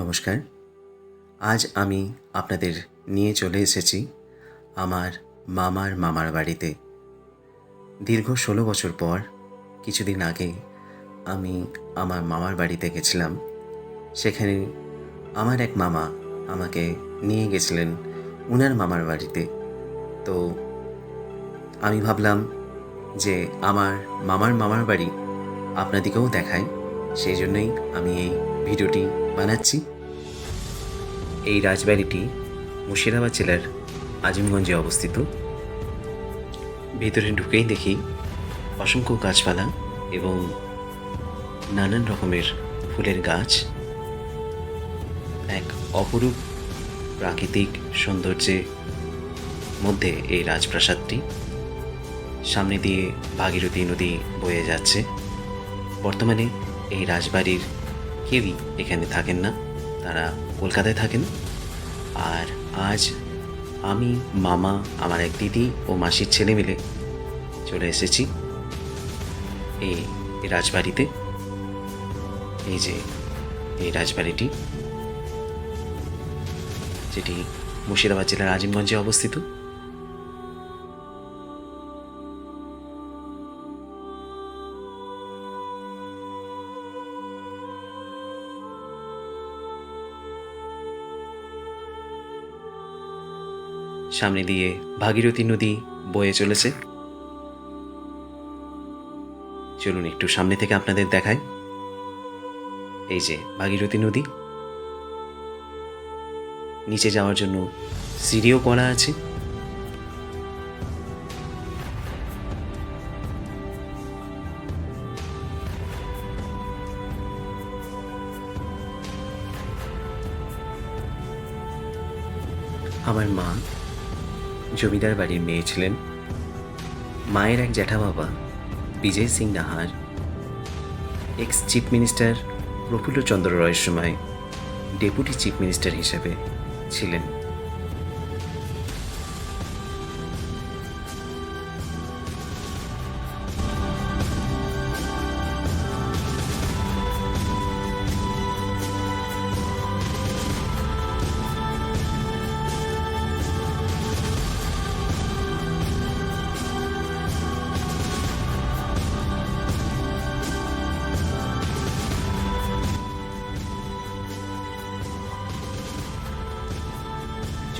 নমস্কার। আজ আমি আপনাদের নিয়ে চলে এসেছি আমার মামার মামার বাড়িতে। দীর্ঘ ষোলো বছর পর কিছুদিন আগে আমি আমার মামার বাড়িতে গেছিলাম। সেখানে আমার এক মামা আমাকে নিয়ে গেছিলেন উনার মামার বাড়িতে। তো আমি ভাবলাম যে আমার মামার মামার বাড়ি আপনাদিকেও দেখায়, সেই জন্যই আমি এই ভিডিওটি বানাচ্ছি এই রাজবাড়িটি মুর্শিদাবাদ জেলার আজিমগঞ্জে অবস্থিত। ভেতরে ঢুকেই দেখি অসংখ্য গাছপালা এবং নানান রকমের ফুলের গাছ। এক অপরূপ প্রাকৃতিক সৌন্দর্যের মধ্যে এই রাজপ্রাসাদটি সামনে দিয়ে ভাগীরথী নদী বয়ে যাচ্ছে। বর্তমানে এই রাজবাড়ির কেউই এখানে থাকেন না। তারা কলকাতায় থাকেন। আর আজ আমি, মামা, আমার এক দিদি ও মাসির ছেলে মিলে চলে এসেছি এই রাজবাড়িতে। এই যে এই রাজবাড়িটি, যেটি মুর্শিদাবাদ জেলার আজিমগঞ্জে অবস্থিত। সামনে দিয়ে ভাগীরথী নদী বয়ে চলেছে। চলুন একটু সামনে থেকে আপনাদের দেখাই। এই যে ভাগীরথী নদী। নিচে যাওয়ার জন্য সিঁড়িও করা আছে। আমার মা জমিদার বাড়ির মেয়ে ছিলেন মায়ের এক জ্যাঠা বাবা Bijoy Singh Nahar. Ex chief minister Prafulla Chandra রয়ের সময় ডেপুটি চিফ মিনিস্টার হিসেবে ছিলেন।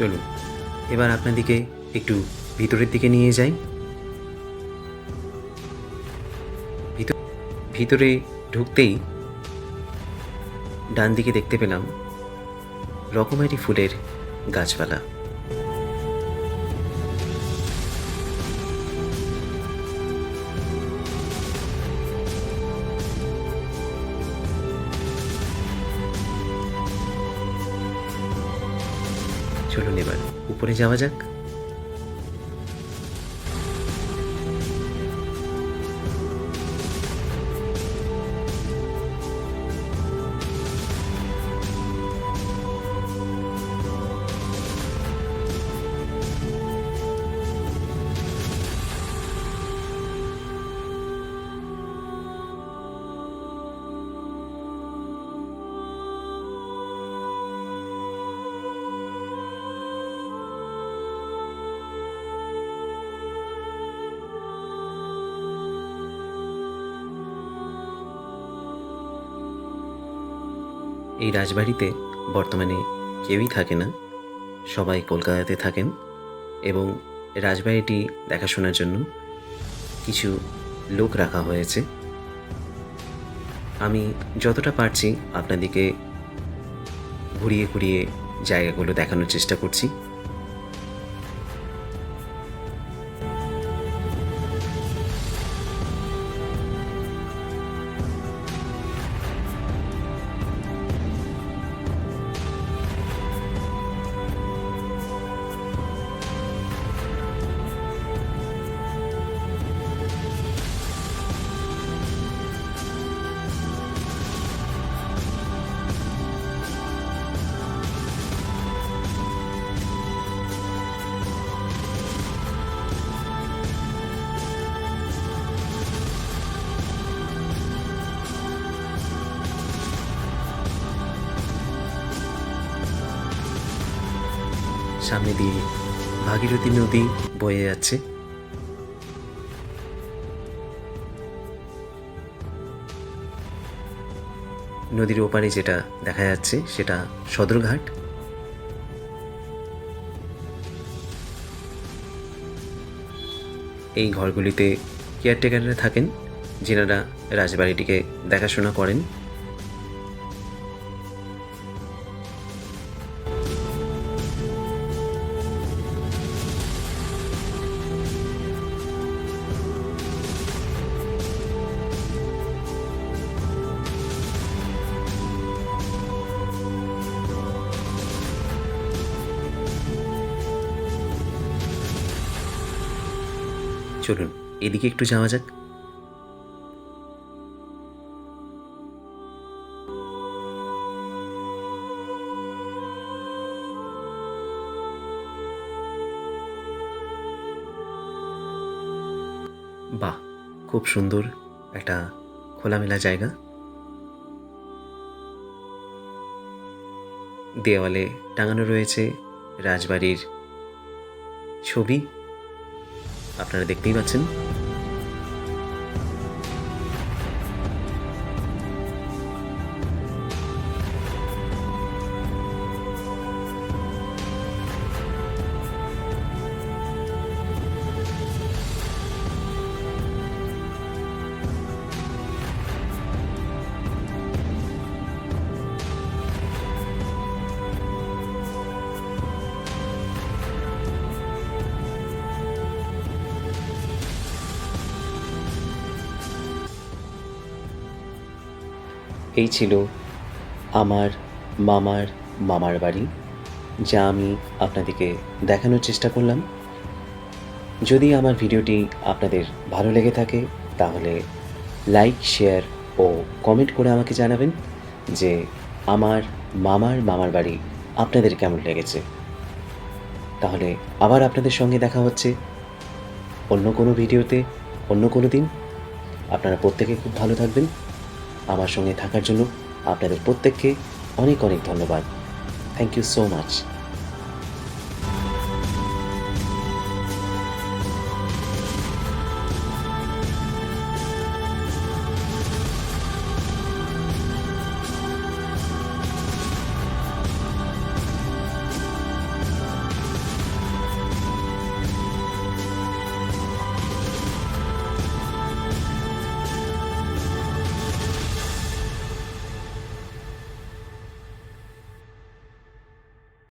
চলুন, এবার আপনাদেরকে একটু ভিতরের দিকে নিয়ে যাই। ভিতর ঢুকতেই ডান দিকে দেখতে পেলাম রকমারি ফুলের গাছপালা। চলুন এবার। উপরে যাওয়া যাক। এই রাজবাড়িতে বর্তমানে কেউই থাকে না। সবাই কলকাতাতে থাকেন এবং রাজবাড়িটি দেখাশোনার জন্য কিছু লোক রাখা হয়েছে। আমি যতটা পারছি আপনাদেরকে ঘুরিয়ে ঘুরিয়ে জায়গাগুলো দেখানোর চেষ্টা করছি। সামনে দিয়ে ভাগীরথী নদী বয়ে যাচ্ছে। নদীর ওপারে যেটা দেখা যাচ্ছে, সেটা সদরঘাট। এই ঘরগুলিতে কেয়ারটেকাররা থাকেন, যেনারা রাজবাড়িটিকে দেখাশোনা করেন। চলুন, এদিকে একটু যাওয়া যাক। বাহ, খুব সুন্দর একটা খোলামেলা জায়গা। দেওয়ালে টাঙানো রয়েছে রাজবাড়ির ছবি। আপনারা দেখতেই পাচ্ছেন। এই ছিল আমার মামার মামার বাড়ি, যা আমি আপনাদেরকে দেখানোর চেষ্টা করলাম। যদি আমার ভিডিওটি আপনাদের ভালো লেগে থাকে, তাহলে লাইক, শেয়ার ও কমেন্ট করে আমাকে জানাবেন যে আমার মামার মামার বাড়ি আপনাদের কেমন লেগেছে। তাহলে আবার আপনাদের সঙ্গে দেখা হচ্ছে অন্য কোনো ভিডিওতে, অন্য কোনো দিন। আপনারা প্রত্যেকে খুব ভালো থাকবেন। আমার সঙ্গে থাকার জন্য আপনাদের প্রত্যেককে অনেক অনেক ধন্যবাদ। Thank you so much